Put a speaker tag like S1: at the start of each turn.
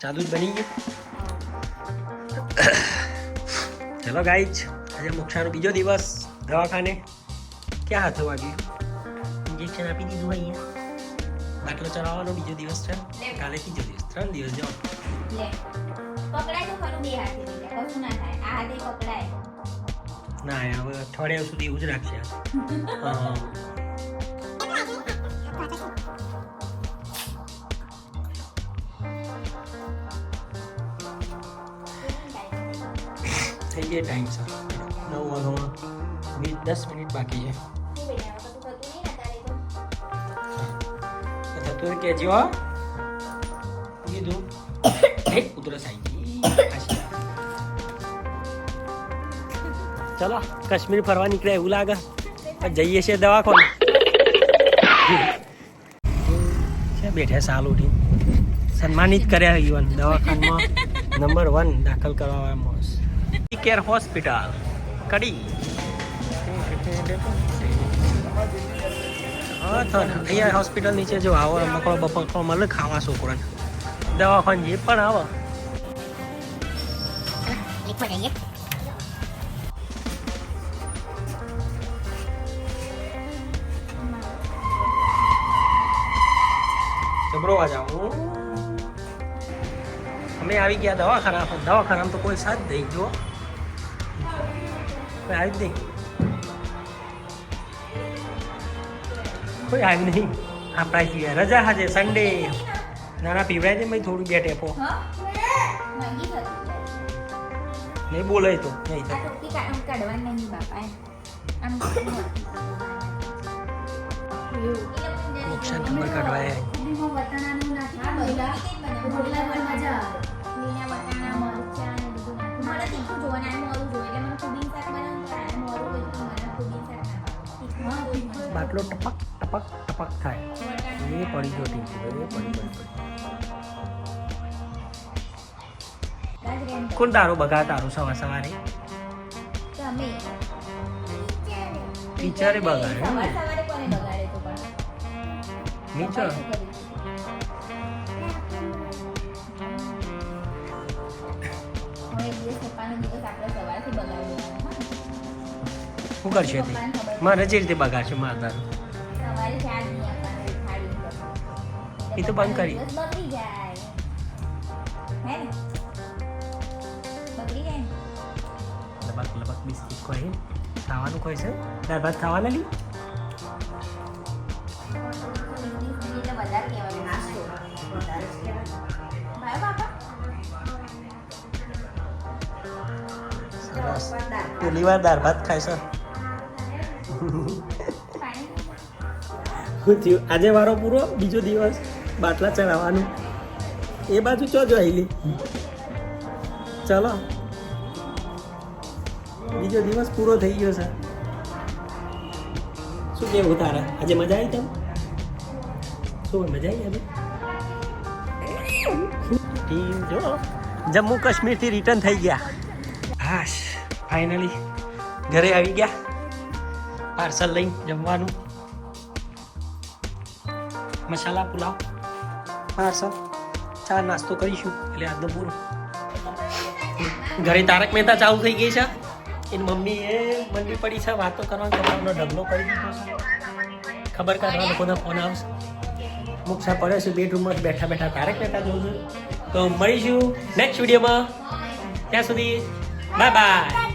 S1: ચાલુ જ બની ગયું. ચલો ગાઈજ આજે મોક્ષાનો બીજો દિવસ દવાખાને. ક્યાં હાથ વાગ્યું ઇન્જેક્શન આપી દીધું અહીંયા. બાટલો ચલાવવાનો બીજો દિવસ છે. કાલે ત્રીજો દિવસ. ત્રણ દિવસ જાઓ
S2: ના
S1: હવે અઠવાડિયા સુધી એવું જ રાખશે. હા. થઈ ગયા ટાઈમ સર નવ વાગવામાં વીસ દસ મિનિટ બાકી છે.
S2: થતું નહીં ને તારે તો
S1: થતું કે જો કીધું, એક ઉધરસ આવી ગઈ ચલો, કાશ્મીર ફરવા નીકળે એવું લાગે. જઈએ છીએ દવાખાને. બેઠા સાલ ઉઠી. સન્માનિત કર્યા યુવાન દવાખાનામાં. નંબર વન દાખલ કરવામાં કેર હોસ્પિટલ કડી હા, તો અહીંયા હોસ્પિટલ નીચે જો આવો મકડો બપકડો મળે, ખાવા છોકરાને. દવાખાન જે પણ આવો.
S2: લીખવા જઈએ
S1: જબરો અમે આવી ગયા દવાખાના દવાખાનામાં તો કોઈ સાથ નહીં, જો. કોઈ આવી જ નહીં કોઈ આવી નહીં આપણા સિવાય રજા હાજે સન્ડે નાના પીવડાય છે ભાઈ થોડું બે ટેપો
S2: હા મંગી થતી
S1: નહીં બોલાય તો નહીં નુકસાન ખબર કાઢવાય બાટલો ટપક ટપક ટપક થાય એ પડી ગયો ટીચર એ પડી
S2: એમ
S1: કોણ તારું બગા તારું સવાર સવારે. ટીચરે બગાડે? નીચે
S2: એક દિવસ પપ્પાનો દિવસ આપણે સવારથી બગાડવાનો, હા?
S1: શું કરશે તે. મારે જે રીતે બગાડશે મારે તારું. એ તો બંધ કરી. લબક લબક, બિસ્કિટ કોઈ ખાવાનું કોઈ છે દાળ ભાત ખાવાના લી? પહેલી વાર દાળ ભાત ખાય છે શું થયું? આજે વારો પૂરો? બીજો દિવસ બાટલા ચડાવવાનું. એ બાજુ ચો જોઈલી ચલો. બીજો દિવસ પૂરો થઈ ગયો છે. શું કેવું તારે? આજે મજા આવી તને? શું મજા આવી ટીમ જો. જમ્મુ કાશ્મીરથી રિટર્ન થઈ ગયા. હાશ ફાઇનલી ઘરે આવી ગયા. પાર્સલ લઈને જમવાનું. મસાલા, પુલાવ, પાર્સલ. ચા નાસ્તો કરીશું. એટલે આજનો પૂરો ઘરે તારક મહેતા ચાલુ થઈ ગઈ છે. એની મમ્મી એ મંડી પડી છે. વાતો કરવાની કપડાનો ઢગલો કરી દીધો છે. ખબર કાઢવા લોકોનો ફોન આવશે. મુક્ષા પડે છે બેડરૂમમાં બેઠા બેઠા તારક મહેતા જોઉં છું. તો મળીશું નેક્સ્ટ વિડીયોમાં. ત્યાં સુધી બાય બાય.